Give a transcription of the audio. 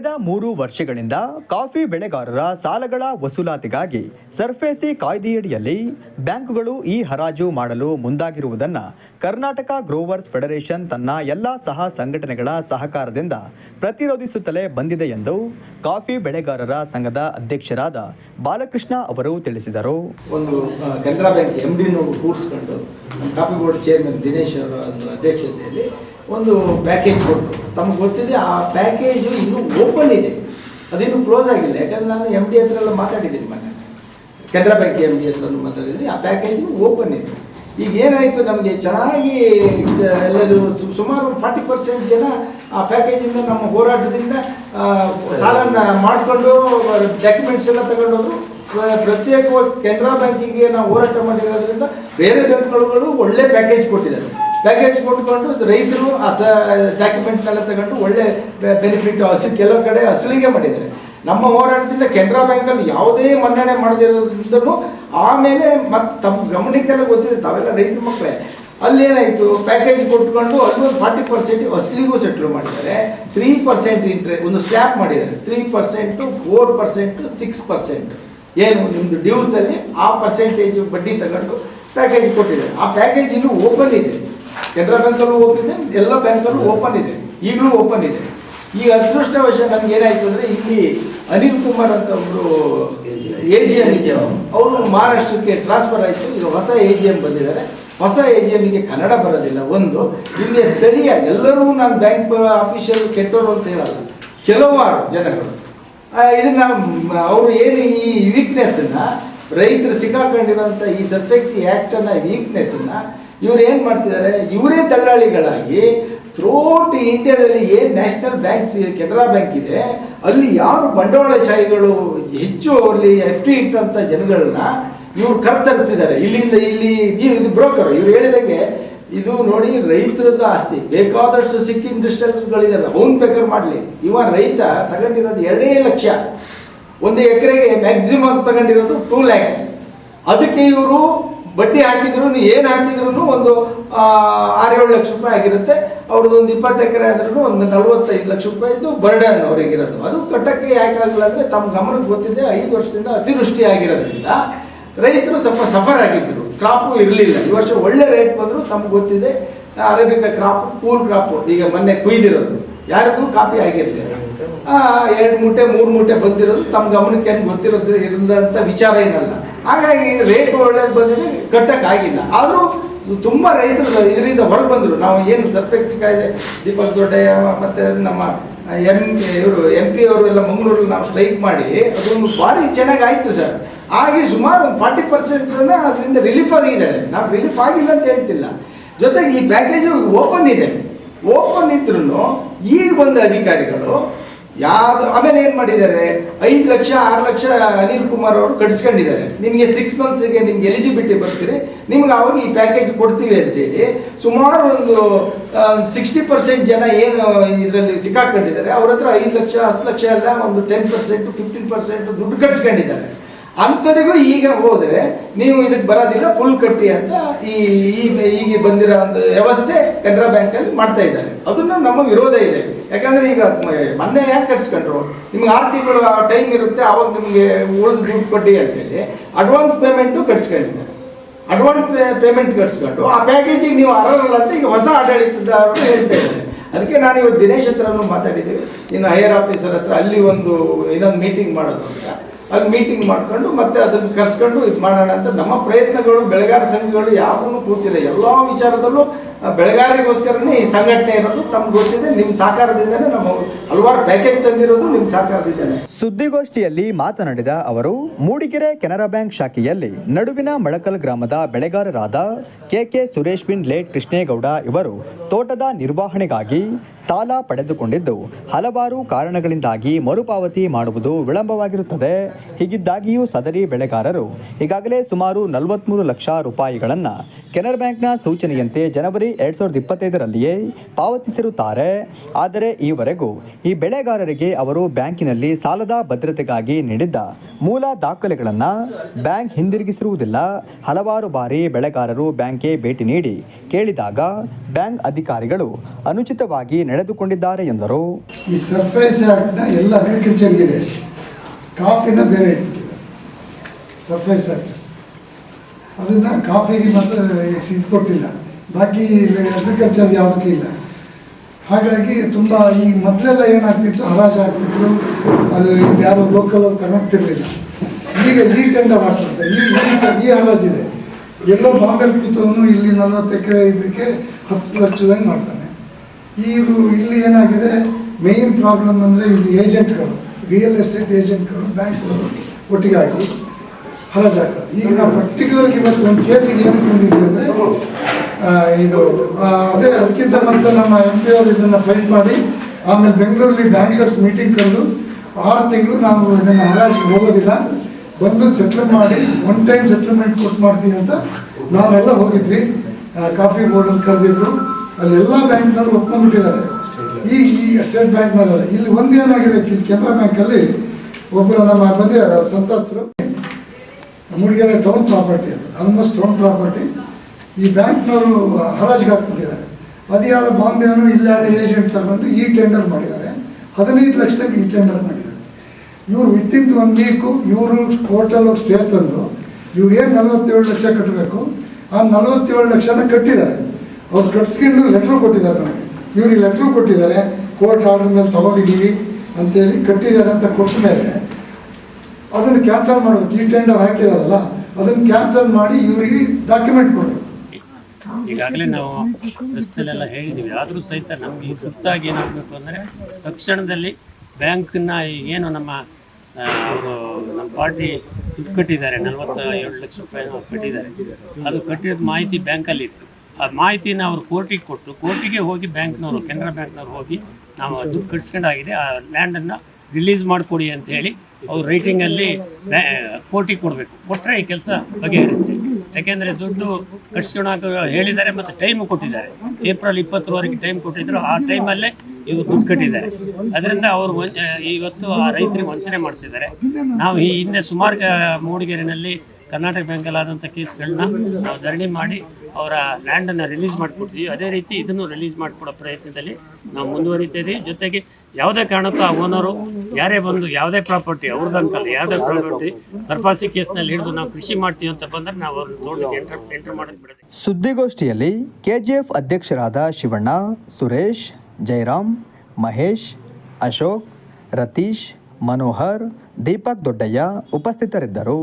ಕಳೆದ ಮೂರು ವರ್ಷಗಳಿಂದ ಕಾಫಿ ಬೆಳೆಗಾರರ ಸಾಲಗಳ ವಸೂಲಾತಿಗಾಗಿ ಸರ್ಫೇಸಿ ಕಾಯ್ದೆಯಡಿಯಲ್ಲಿ ಬ್ಯಾಂಕುಗಳು ಈ ಹರಾಜು ಮಾಡಲು ಮುಂದಾಗಿರುವುದನ್ನು ಕರ್ನಾಟಕ ಗ್ರೋವರ್ಸ್ ಫೆಡರೇಷನ್ ತನ್ನ ಎಲ್ಲ ಸಹ ಸಂಘಟನೆಗಳ ಸಹಕಾರದಿಂದ ಪ್ರತಿರೋಧಿಸುತ್ತಲೇ ಬಂದಿದೆ ಎಂದು ಕಾಫಿ ಬೆಳೆಗಾರರ ಸಂಘದ ಅಧ್ಯಕ್ಷರಾದ ಬಾಲಕೃಷ್ಣ ಅವರು ತಿಳಿಸಿದರು. ಒಂದು ಕೆನರಾ ಬ್ಯಾಂಕ್ ಕೂರಿಸ್ಕೊಂಡು ಕಾಫಿ ಬೋರ್ಡ್ ಚೇರ್ಮನ್ ದಿನೇಶ್ ಅವರ ಅಧ್ಯಕ್ಷತೆಯಲ್ಲಿ ಒಂದು ಪ್ಯಾಕೇಜ್ ಕೊಟ್ಟರು. ತಮಗೆ ಗೊತ್ತಿದೆ, ಆ ಪ್ಯಾಕೇಜು ಇನ್ನೂ ಓಪನ್ ಇದೆ. ಅದೇನು ಕ್ಲೋಸ್ ಆಗಿಲ್ಲ. ಯಾಕಂದ್ರೆ ನಾನು ಎಂ ಡಿ ಹತ್ರ ಎಲ್ಲ ಮಾತಾಡಿದ್ದೀನಿ ಮೊನ್ನೆ. ಕೆನರಾ ಬ್ಯಾಂಕ್ ಎಂ ಡಿ ಹತ್ರ ಮಾತಾಡಿದ್ದೀನಿ. ಆ ಪ್ಯಾಕೇಜ್ ಓಪನ್ ಇದೆ. ಈಗ ಏನಾಯಿತು ನಮಗೆ? ಚೆನ್ನಾಗಿ ಎಲ್ಲರೂ ಸುಮಾರು ಫಾರ್ಟಿ ಪರ್ಸೆಂಟ್ ಜನ ಆ ಪ್ಯಾಕೇಜಿಂದ ನಮ್ಮ ಹೋರಾಟದಿಂದ ಸಾಲನ ಮಾಡಿಕೊಂಡು ಡಾಕ್ಯುಮೆಂಟ್ಸ್ ಎಲ್ಲ ತಗೊಂಡೋದ್ರು. ಪ್ರ- ಪ್ರತ್ಯೇಕವಾಗಿ ಕೆನರಾ ಬ್ಯಾಂಕಿಗೆ ನಾವು ಹೋರಾಟ ಮಾಡಿರೋದ್ರಿಂದ ಬೇರೆ ಬ್ಯಾಂಕ್ಗಳು ಒಳ್ಳೆ ಪ್ಯಾಕೇಜ್ ಕೊಟ್ಟಿದ್ದಾರೆ. ಪ್ಯಾಕೇಜ್ ಕೊಟ್ಕೊಂಡು ರೈತರು ಆ ಸ ಡಾಕ್ಯುಮೆಂಟ್ನೆಲ್ಲ ತಗೊಂಡು ಒಳ್ಳೆ ಬೆನಿಫಿಟ್ ಹಸು, ಕೆಲವು ಕಡೆ ಅಸಲಿಗೆ ಮಾಡಿದ್ದಾರೆ. ನಮ್ಮ ಹೋರಾಟದಿಂದ ಕೆನರಾ ಬ್ಯಾಂಕಲ್ಲಿ ಯಾವುದೇ ಮನ್ನಣೆ ಮಾಡದಿರೋದ್ರಿಂದಲೂ ಆಮೇಲೆ ಮತ್ತೆ ತಮ್ಮ ಗಮನಕ್ಕೆಲ್ಲ ಗೊತ್ತಿದೆ, ತಾವೆಲ್ಲ ರೈತರ ಮಕ್ಕಳೇ. ಅಲ್ಲೇನಾಯಿತು ಪ್ಯಾಕೇಜ್ ಕೊಟ್ಕೊಂಡು ಅಲ್ಲೊಂದು ಫಾರ್ಟಿ ಪರ್ಸೆಂಟ್ ಅಸಲಿಗೂ ಸೆಟ್ಲ್ ಮಾಡಿದ್ದಾರೆ. ತ್ರೀ ಪರ್ಸೆಂಟ್ ಇಂಟ್ರೆ ಒಂದು ಸ್ಲ್ಯಾಪ್ ಮಾಡಿದ್ದಾರೆ. Three percent four percent six percent ಏನು ನಿಮ್ಮದು ಡ್ಯೂಸಲ್ಲಿ ಆ ಪರ್ಸೆಂಟೇಜ್ ಬಡ್ಡಿ ತಗೊಂಡು ಪ್ಯಾಕೇಜ್ ಕೊಟ್ಟಿದ್ದಾರೆ. ಆ ಪ್ಯಾಕೇಜ್ ಇನ್ನೂ ಓಪನ್ ಇದೆ. ಕೆನರಾ ಬ್ಯಾಂಕಲ್ಲೂ ಓಪನ್ ಇದೆ, ಎಲ್ಲ ಬ್ಯಾಂಕಲ್ಲೂ ಓಪನ್ ಇದೆ, ಈಗಲೂ ಓಪನ್ ಇದೆ. ಈಗ ಅದೃಷ್ಟವಶ ನಮ್ಗೆ ಏನಾಯ್ತು ಅಂದರೆ ಇಲ್ಲಿ ಅನಿಲ್ ಕುಮಾರ್ ಅಂತ ಒಬ್ಬರು ಎ ಜಿ ಎಂ ಅವರು ಮಹಾರಾಷ್ಟ್ರಕ್ಕೆ ಟ್ರಾನ್ಸ್ಫರ್ ಆಯಿತು, ಈಗ ಹೊಸ ಎ ಜಿ ಎಂ ಬಂದಿದ್ದಾರೆ. ಹೊಸ ಎ ಜಿ ಎಮ್ಗೆ ಕನ್ನಡ ಬರೋದಿಲ್ಲ, ಒಂದು. ಇಲ್ಲಿ ಸ್ಥಳೀಯ ಎಲ್ಲರೂ ನಾನು ಬ್ಯಾಂಕ್ ಆಫೀಷಿಯಲ್ ಕೆಟ್ಟವರು ಅಂತ ಹೇಳಲ್ಲ. ಕೆಲವಾರು ಜನಗಳು ಇದನ್ನು ಅವರು ಏನು ಈ ವೀಕ್ನೆಸ್ಸನ್ನು ರೈತರು ಸಿಕ್ಕಾಕೊಂಡಿರೋಂಥ ಈ ಸರ್ಫೆಕ್ಸಿ ಆ್ಯಕ್ಟನ್ನು ವೀಕ್ನೆಸ್ಸನ್ನು ಇವ್ರು ಏನು ಮಾಡ್ತಿದ್ದಾರೆ? ಇವರೇ ದಲ್ಲಾಳಿಗಳಾಗಿ ಥ್ರೋಟ್ ಇಂಡಿಯಾದಲ್ಲಿ ಏನು ನ್ಯಾಷನಲ್ ಬ್ಯಾಂಕ್ಸ್ ಕೆನರಾ ಬ್ಯಾಂಕ್ ಇದೆ, ಅಲ್ಲಿ ಯಾರು ಬಂಡವಾಳಶಾಹಿಗಳು ಹೆಚ್ಚು ಅಲ್ಲಿ ಎಫ್ ಟಿ ಇಟ್ಟಂಥ ಜನಗಳನ್ನ ಇವ್ರು ಕರ್ತರ್ತಿದ್ದಾರೆ ಇಲ್ಲಿಂದ ಇಲ್ಲಿ ಇದು ಬ್ರೋಕರ್ ಇವ್ರು ಹೇಳಿದಂಗೆ ಇದು ನೋಡಿ ರೈತರದ್ದು ಆಸ್ತಿ. ಬೇಕಾದಷ್ಟು ಸಿಕ್ಕಿ ಇಂಡಸ್ಟ್ರಿಗಳಿದಾರೆ ಅವನ್ ಬೇಕರ್ ಮಾಡಲಿ. ಇವ ರೈತ ತಗೊಂಡಿರೋದು ಎರಡೇ ಲಕ್ಷ. ಒಂದು ಎಕರೆಗೆ ಮ್ಯಾಕ್ಸಿಮಮ್ ತಗೊಂಡಿರೋದು ಟೂ ಲ್ಯಾಕ್ಸ್ ಅದಕ್ಕೆ ಇವರು ಬಡ್ಡಿ ಹಾಕಿದ್ರು ಏನು ಹಾಕಿದ್ರು ಒಂದು ಆರೇಳು ಲಕ್ಷ ರೂಪಾಯಿ ಆಗಿರುತ್ತೆ. ಅವ್ರದ್ದು ಒಂದು ಇಪ್ಪತ್ತು ಎಕರೆ ಆದ್ರೂ ಒಂದು ನಲ್ವತ್ತೈದು ಲಕ್ಷ ರೂಪಾಯಿದು ಬರ್ಡನ್ ಅವರಿಗಿರೋದು. ಅದು ಕಟ್ಟಕ್ಕೆ ಯಾಕಾಗಲ್ಲ ಅಂದರೆ ತಮ್ಮ ಗಮನಕ್ಕೆ ಗೊತ್ತಿದೆ, ಐದು ವರ್ಷದಿಂದ ಅತಿವೃಷ್ಟಿ ಆಗಿರೋದ್ರಿಂದ ರೈತರು ಸ್ವಲ್ಪ ಸಫರ್ ಆಗಿದ್ದರು ಕ್ರಾಪು ಇರಲಿಲ್ಲ. ಈ ವರ್ಷ ಒಳ್ಳೆ ರೇಟ್ ಬಂದರೂ, ತಮ್ಗೆ ಗೊತ್ತಿದೆ ಅರೇಬಿಕ ಕ್ರಾಪ್ ಕೂಲ್ ಕ್ರಾಪು ಈಗ ಮೊನ್ನೆ ಕುಯ್ದಿರೋದು. ಯಾರಿಗೂ ಕಾಪಿ ಆಗಿರಲಿಲ್ಲ. ಎರಡು ಮೂಟೆ, ಮೂರು ಮೂಟೆ ಬಂದಿರೋದು ತಮ್ಮ ಗಮನಕ್ಕೆ ಏನು ಗೊತ್ತಿರೋದು ಇರದಂಥ ವಿಚಾರ ಏನಲ್ಲ. ಹಾಗಾಗಿ ರೇಟ್ ಒಳ್ಳೇದು ಬಂದಿದೆ, ಕಟ್ಟಕ್ಕಾಗಿಲ್ಲ. ಆದರೂ ತುಂಬ ರೈತರು ಇದರಿಂದ ಹೊರಗೆ ಬಂದರು. ನಾವು ಏನು ಸರ್ಫೆಕ್ಸಿ ಕಾಯ್ದೆ, ದೀಪಕ್ ದೊಡ್ಡಯ್ಯ ಮತ್ತು ನಮ್ಮ ಎಂ ಇವರು ಎಂ ಪಿ ಅವರು ಎಲ್ಲ ಮಂಗಳೂರಲ್ಲಿ ನಾವು ಸ್ಟ್ರೈಕ್ ಮಾಡಿ, ಅದೊಂದು ಭಾರಿ ಚೆನ್ನಾಗಿ ಆಯ್ತು ಸರ್. ಹಾಗೆ ಸುಮಾರು ಒಂದು ಫಾರ್ಟಿ ಪರ್ಸೆಂಟ್ ಅದರಿಂದ ರಿಲೀಫ್ ಆಗಿದೆ. ನಾವು ರಿಲೀಫ್ ಆಗಿಲ್ಲ ಅಂತ ಹೇಳ್ತಿಲ್ಲ. ಜೊತೆಗೆ ಈ ಪ್ಯಾಕೇಜು ಓಪನ್ ಇದೆ. ಓಪನ್ ಇದ್ರೂ ಈಗ ಬಂದ ಅಧಿಕಾರಿಗಳು ಯಾವ್ದು ಆಮೇಲೆ ಏನು ಮಾಡಿದ್ದಾರೆ? ಐದು ಲಕ್ಷ, ಆರು ಲಕ್ಷ ಅನಿಲ್ ಕುಮಾರ್ ಅವರು ಕಟ್ಸ್ಕೊಂಡಿದ್ದಾರೆ. ನಿಮಗೆ ಸಿಕ್ಸ್ ಮಂತ್ಸ್ಗೆ ನಿಮ್ಗೆ ಎಲಿಜಿಬಿಲಿಟಿ ಬರ್ತೀರಿ ನಿಮ್ಗೆ ಅವಾಗ ಈ ಪ್ಯಾಕೇಜ್ ಕೊಡ್ತೀವಿ ಅಂತೇಳಿ ಸುಮಾರು ಒಂದು ಸಿಕ್ಸ್ಟಿ ಪರ್ಸೆಂಟ್ ಜನ ಏನು ಇದರಲ್ಲಿ ಸಿಕ್ಕಾಕೊಂಡಿದ್ದಾರೆ. ಅವ್ರ ಹತ್ರ ಐದು ಲಕ್ಷ, ಹತ್ತು ಲಕ್ಷ ಎಲ್ಲ ಒಂದು ಟೆನ್ ಪರ್ಸೆಂಟ್ ಫಿಫ್ಟೀನ್ ಪರ್ಸೆಂಟ್ ದುಡ್ಡು ಕಟ್ಸ್ಕೊಂಡಿದ್ದಾರೆ. ಅಂಥರಿಗೂ ಈಗ ಹೋದರೆ ನೀವು ಇದಕ್ಕೆ ಬರೋದಿಲ್ಲ ಫುಲ್ ಕಟ್ಟಿ ಅಂತ ಈ ಈಗ ಬಂದಿರೋ ಒಂದು ವ್ಯವಸ್ಥೆ ಕೆನರಾ ಬ್ಯಾಂಕಲ್ಲಿ ಮಾಡ್ತಾ ಇದ್ದಾರೆ. ಅದನ್ನು ನಮ್ಮ ವಿರೋಧ ಇದೆ. ಯಾಕಂದ್ರೆ ಈಗ ಮೊನ್ನೆ ಯಾಕೆ ಕಟ್ಸ್ಕೊಂಡ್ರು? ನಿಮ್ಗೆ ಆರು ತಿಂಗಳು ಟೈಮ್ ಇರುತ್ತೆ, ಆವಾಗ ನಿಮಗೆ ಉಳಿದು ದುಡ್ಡು ಕೊಟ್ಟಿ ಅಂತೇಳಿ ಅಡ್ವಾನ್ಸ್ ಪೇಮೆಂಟು ಕಟ್ಸ್ಕೊಂಡಿದ್ದಾರೆ. ಅಡ್ವಾನ್ಸ್ ಪೇಮೆಂಟ್ ಕಟ್ಸ್ಕೊಂಡು ಆ ಪ್ಯಾಕೇಜಿಗೆ ನೀವು ಅರ್ಹರಲ್ಲ ಅಂತ ಈಗ ಹೊಸ ಆಡಳಿತದವರು ಹೇಳ್ತಾ ಇದ್ದಾರೆ. ಅದಕ್ಕೆ ನಾನು ಇವತ್ತು ದಿನೇಶ್ ಹತ್ರನೂ ಮಾತಾಡಿದ್ದೀವಿ. ಇನ್ನು ಹೈಯರ್ ಆಫೀಸರ್ ಹತ್ರ ಅಲ್ಲಿ ಒಂದು ಇನ್ನೊಂದು ಮೀಟಿಂಗ್ ಮಾಡೋದು ಅಂತ. ಅಲ್ಲಿ ಮೀಟಿಂಗ್ ಮಾಡ್ಕೊಂಡು ಮತ್ತೆ ಅದನ್ನು ಕರ್ಸ್ಕೊಂಡು ಇದು ಮಾಡೋಣ ಅಂತ ನಮ್ಮ ಪ್ರಯತ್ನಗಳು, ಬೆಳೆಗಾರ ಸಂಘಗಳು ಯಾವುದನ್ನು ಕೂತಿಲ್ಲ. ಎಲ್ಲ ವಿಚಾರದಲ್ಲೂ ಬೆಳೆಗಾರರಿಗೋಸ್ಕರನೇ ಈ ಸಂಘಟನೆ ಇರೋದು, ತಮ್ಗೆ ಗೊತ್ತಿದೆ ನಿಮ್ಮ ಸಹಕಾರದಿಂದನೇ ನಮ್ಮ ಹಲವಾರು ಪ್ಯಾಕೇಜ್ ತಂದಿರೋದು ನಿಮ್ಮ ಸಹಕಾರದಿಂದನೇ. ಸುದ್ದಿಗೋಷ್ಠಿಯಲ್ಲಿ ಮಾತನಾಡಿದ ಅವರು, ಮೂಡಿಗೆರೆ ಕೆನರಾ ಬ್ಯಾಂಕ್ ಶಾಖೆಯಲ್ಲಿ ನಡುವಿನ ಮಳಕಲ್ ಗ್ರಾಮದ ಬೆಳೆಗಾರರಾದ ಕೆಕೆ ಸುರೇಶ್ ಬಿನ್ ಲೇಟ್ ಕೃಷ್ಣೇಗೌಡ ಇವರು ತೋಟದ ನಿರ್ವಹಣೆಗಾಗಿ ಸಾಲ ಪಡೆದುಕೊಂಡಿದ್ದು, ಹಲವಾರು ಕಾರಣಗಳಿಂದಾಗಿ ಮರುಪಾವತಿ ಮಾಡುವುದು ವಿಳಂಬವಾಗಿರುತ್ತದೆ. ಹೀಗಿದ್ದಾಗಿಯೂ ಸದರಿ ಬೆಳೆಗಾರರು ಈಗಾಗಲೇ ಸುಮಾರು ನಲವತ್ತ್ಮೂರು ಲಕ್ಷ ರೂಪಾಯಿಗಳನ್ನು ಕೆನರಾ ಬ್ಯಾಂಕ್ನ ಸೂಚನೆಯಂತೆ ಜನವರಿ ಎರಡು ಸಾವಿರದ ಇಪ್ಪತ್ತೈದರಲ್ಲಿಯೇ ಪಾವತಿಸಿರುತ್ತಾರೆ. ಆದರೆ ಈವರೆಗೂ ಈ ಬೆಳೆಗಾರರಿಗೆ ಅವರು ಬ್ಯಾಂಕಿನಲ್ಲಿ ಸಾಲದ ಭದ್ರತೆಗಾಗಿ ನೀಡಿದ್ದ ಮೂಲ ದಾಖಲೆಗಳನ್ನು ಬ್ಯಾಂಕ್ ಹಿಂದಿರುಗಿಸಿರುವುದಿಲ್ಲ. ಹಲವಾರು ಬಾರಿ ಬೆಳೆಗಾರರು ಬ್ಯಾಂಕ್ಗೆ ಭೇಟಿ ನೀಡಿ ಕೇಳಿದಾಗ ಬ್ಯಾಂಕ್ ಅಧಿಕಾರಿಗಳು ಅನುಚಿತವಾಗಿ ನಡೆದುಕೊಂಡಿದ್ದಾರೆ ಎಂದರು. ಈ ಎಲ್ಲ ಅಗ್ರಿಕಲ್ಚರ್ಗಿದೆ ಕಾಫಿನ ಬೇರೆ ಅದನ್ನು ಕಾಫಿಗೆ ಮಾತ್ರ ಕೊಟ್ಟಿಲ್ಲ. ಬಾಕಿ ಅಗ್ರಿಕಲ್ಚರ್ ಯಾವುದಕ್ಕೂ ಇಲ್ಲ. ಹಾಗಾಗಿ ತುಂಬ ಈ ಮೊದಲೆಲ್ಲ ಏನಾಗ್ತಿತ್ತು? ಹರಾಜು ಆಗ್ತಿದ್ರು. ಅದು ಇಲ್ಲಿ ಲೋಕಲ್ ಲೋಕಲಲ್ಲಿ ತಗೊಳ್ತಿರ್ಲಿಲ್ಲ. ಈಗ ಈ ಟೆಂಡರ್ ಆಗ್ತದೆ. ಈ ಈ ಹರಾಜಿದೆ ಎಲ್ಲೋ ಬಾಂಬೆಲ್ ಕೂತವನು ಇಲ್ಲಿ ನಲವತ್ತು ಇದಕ್ಕೆ ಹತ್ತು ಲಕ್ಷದಂಗೆ ಮಾಡ್ತಾನೆ. ಇವರು ಇಲ್ಲಿ ಏನಾಗಿದೆ? ಮೇಯ್ನ್ ಪ್ರಾಬ್ಲಮ್ ಅಂದರೆ ಇಲ್ಲಿ ಏಜೆಂಟ್ಗಳು ರಿಯಲ್ ಎಸ್ಟೇಟ್ ಏಜೆಂಟ್ಗಳು ಬ್ಯಾಂಕ್ಗಳು ಒಟ್ಟಿಗೆ ಹಾಕಿ ಹರಾಜಾಗ್ತದೆ ಈಗ ನಾವು ಪರ್ಟಿಕ್ಯುಲರ್ ಇವತ್ತು ಒಂದು ಕೇಸಿಗೆ ಏನಕ್ಕೆ ಬಂದಿದ್ವಿ ಅಂದರೆ ಇದು ಅದೇ ಅದಕ್ಕಿಂತ ಮೊದಲು ನಮ್ಮ ಎಂ ಪಿ ಅವರು ಇದನ್ನು ಫೈಟ್ ಮಾಡಿ, ಆಮೇಲೆ ಬೆಂಗಳೂರಲ್ಲಿ ಬ್ಯಾಂಕರ್ಸ್ ಮೀಟಿಂಗ್ ಕರೆದು, ಆರು ತಿಂಗಳು ನಾವು ಇದನ್ನು ಹರಾಜಿಗೆ ಹೋಗೋದಿಲ್ಲ. ಬಂದು ಸೆಟ್ಲ್ ಮಾಡಿ ಒನ್ ಟೈಮ್ ಸೆಟ್ಲ್ಮೆಂಟ್ ಕೊಟ್ಟು ಮಾಡ್ತೀವಿ ಅಂತ ನಾವೆಲ್ಲ ಹೋಗಿದ್ವಿ. ಕಾಫಿ ಬೋರ್ಡಲ್ಲಿ ಕರೆದಿದ್ರು. ಅಲ್ಲೆಲ್ಲ ಬ್ಯಾಂಕ್ನವರು ಒಪ್ಕೊಂಡ್ಬಿಟ್ಟಿದ್ದಾರೆ. ಈಗ ಈ ಸ್ಟೇಟ್ ಬ್ಯಾಂಕ್ನವರಲ್ಲ ಇಲ್ಲಿ ಒಂದೇನಾಗಿದೆ ಕೆನರಾ ಬ್ಯಾಂಕಲ್ಲಿ ಒಬ್ಬರು ನಮ್ಮ ಬಂದಿದ್ದಾರೆ ಅವ್ರು ಸಂತ್ರಸ್ತರು ಮೂಡಿಗೆರೆ ಟೌನ್ ಪ್ರಾಪರ್ಟಿ ಅದು ಆಲ್ಮೋಸ್ಟ್ ಟೌನ್ ಪ್ರಾಪರ್ಟಿ ಈ ಬ್ಯಾಂಕ್ನವರು ಹರಾಜಿಗೆ ಹಾಕ್ಬಿಟ್ಟಿದ್ದಾರೆ ಅದು ಯಾರು ಇಲ್ಲಾರ ಏಜೆಂಟ್ ತಗೊಂಡು ಈ ಟೆಂಡರ್ ಮಾಡಿದ್ದಾರೆ. ಹದಿನೈದು ಲಕ್ಷದಾಗ ಈ ಟೆಂಡರ್ ಮಾಡಿದ್ದಾರೆ. ಇವರು ವಿತಿನ್ ಒನ್ ವೀಕು ಇವರು ಕೋರ್ಟಲ್ಲಿ ಸ್ಟೇ ತಂದು, ಇವ್ರು ಏನು ನಲವತ್ತೇಳು ಲಕ್ಷ ಕಟ್ಟಬೇಕು ಆ ನಲವತ್ತೇಳು ಲಕ್ಷನ ಕಟ್ಟಿದ್ದಾರೆ. ಅವ್ರು ಕಟ್ಸ್ಕೊಂಡು ಲೆಟ್ರು ಕೊಟ್ಟಿದ್ದಾರೆ ನಮಗೆ. ಇವ್ರಿಗೆ ಲೆಟ್ರು ಕೊಟ್ಟಿದ್ದಾರೆ. ಕೋರ್ಟ್ ಆರ್ಡರ್ ಮೇಲೆ ತೊಗೊಂಡಿದ್ದೀವಿ ಅಂತೇಳಿ ಕಟ್ಟಿದ್ದಾರೆ ಅಂತ ಕೊಟ್ಟ ಮೇಲೆ ಅದನ್ನು ಕ್ಯಾನ್ಸಲ್ ಮಾಡಬೇಕು ಈ ಟೆಂಡರ್ ಹಾಕಿದಾರಲ್ಲ ಅದನ್ನು ಕ್ಯಾನ್ಸಲ್ ಮಾಡಿ ಇವರಿಗೆ ಡಾಕ್ಯುಮೆಂಟ್ ಕೊಡಬೇಕು ಈಗಾಗಲೇ ನಾವು ಪ್ರಶ್ನೆಲ್ಲ ಹೇಳಿದ್ದೀವಿ ಆದರೂ ಸಹಿತ ನಮಗೆ ತುರ್ತಾಗಿ ಏನಾಗಬೇಕು ಅಂದರೆ ತಕ್ಷಣದಲ್ಲಿ ಬ್ಯಾಂಕನ್ನ ಏನು ನಮ್ಮ ಅವರು ನಮ್ಮ ಪಾರ್ಟಿ ದುಡ್ಡು ಕಟ್ಟಿದ್ದಾರೆ. ನಲವತ್ತ ಏಳು ಲಕ್ಷ ರೂಪಾಯಿ ಕಟ್ಟಿದ್ದಾರೆ. ಅದು ಕಟ್ಟಿದ ಮಾಹಿತಿ ಬ್ಯಾಂಕಲ್ಲಿ ಇತ್ತು. ಆ ಮಾಹಿತಿನ ಅವರು ಕೋರ್ಟಿಗೆ ಕೊಟ್ಟು, ಕೋರ್ಟಿಗೆ ಹೋಗಿ ಬ್ಯಾಂಕ್ನವರು, ಕೆನರಾ ಬ್ಯಾಂಕ್ನವ್ರು ಹೋಗಿ ನಾವು ದುಡ್ಡು ಕಟ್ಸ್ಕೊಂಡಾಗಿದೆ. ಆ ಲ್ಯಾಂಡನ್ನು ರಿಲೀಸ್ ಮಾಡಿಕೊಡಿ ಅಂತ ಹೇಳಿ ಅವ್ರು ರೈಟಿಂಗಲ್ಲಿ ಕೋಟಿ ಕೊಡಬೇಕು. ಕೊಟ್ಟರೆ ಈ ಕೆಲಸ ಬಗೆಹರುತ್ತೆ. ಯಾಕೆಂದರೆ ದುಡ್ಡು ಕಟ್ಸ್ಕೊಳಕ್ಕೆ ಹೇಳಿದ್ದಾರೆ ಮತ್ತು ಟೈಮು ಕೊಟ್ಟಿದ್ದಾರೆ. ಏಪ್ರಿಲ್ ಇಪ್ಪತ್ತರವರೆಗೆ ಟೈಮ್ ಕೊಟ್ಟಿದ್ರು, ಆ ಟೈಮಲ್ಲೇ ಇವರು ದುಡ್ಡು ಕಟ್ಟಿದ್ದಾರೆ. ಅದರಿಂದ ಅವರು ಇವತ್ತು ಆ ರೈತರಿಗೆ ವಂಚನೆ ಮಾಡ್ತಿದ್ದಾರೆ. ನಾವು ಈ ಹಿಂದೆ ಸುಮಾರು ಮೂಡಿಗೆರೆನಲ್ಲಿ ಕರ್ನಾಟಕ ಬ್ಯಾಂಕಲ್ಲಾದಂಥ ಕೇಸ್ಗಳನ್ನ ನಾವು ಧರಣಿ ಮಾಡಿ ಅವರ ಲ್ಯಾಂಡನ್ನು ರಿಲೀಸ್ ಮಾಡಿಕೊಡ್ತೀವಿ. ಅದೇ ರೀತಿ ಇದನ್ನು ರಿಲೀಸ್ ಮಾಡಿಕೊಡೋ ಪ್ರಯತ್ನದಲ್ಲಿ ನಾವು ಮುಂದುವರಿತಾ ಇದ್ದೀವಿ ಜೊತೆಗೆ ಯಾವುದೇ ಕಾರಣಕ್ಕೂ ಆ ಓನರು ಯಾರೇ ಬಂದು ಯಾವುದೇ ಪ್ರಾಪರ್ಟಿ ಅವ್ರದ್ದಂತಲ್ಲ ಯಾವುದೇ ಪ್ರಾಪರ್ಟಿ ಸರ್ಫಾಸಿ ಕೇಸ್ನಲ್ಲಿ ಹಿಡಿದು ನಾವು ಕೃಷಿ ಮಾಡ್ತೀವಿ ಅಂತ ಬಂದರೆ ನಾವು ಅವ್ರನ್ನ ತೋಟಕ್ಕೆ ಎಂಟರ್ ಎಂಟರ್ ಮಾಡೋದು ಬಿಡೋದು ಸುದ್ದಿಗೋಷ್ಠಿಯಲ್ಲಿ ಕೆಜಿಎಫ್ ಅಧ್ಯಕ್ಷರಾದ ಶಿವಣ್ಣ, ಸುರೇಶ್ ಜಯರಾಮ್ ಮಹೇಶ್, ಅಶೋಕ್, ರತೀಶ್, ಮನೋಹರ್, ದೀಪಕ್ ದೊಡ್ಡಯ್ಯ ಉಪಸ್ಥಿತರಿದ್ದರು.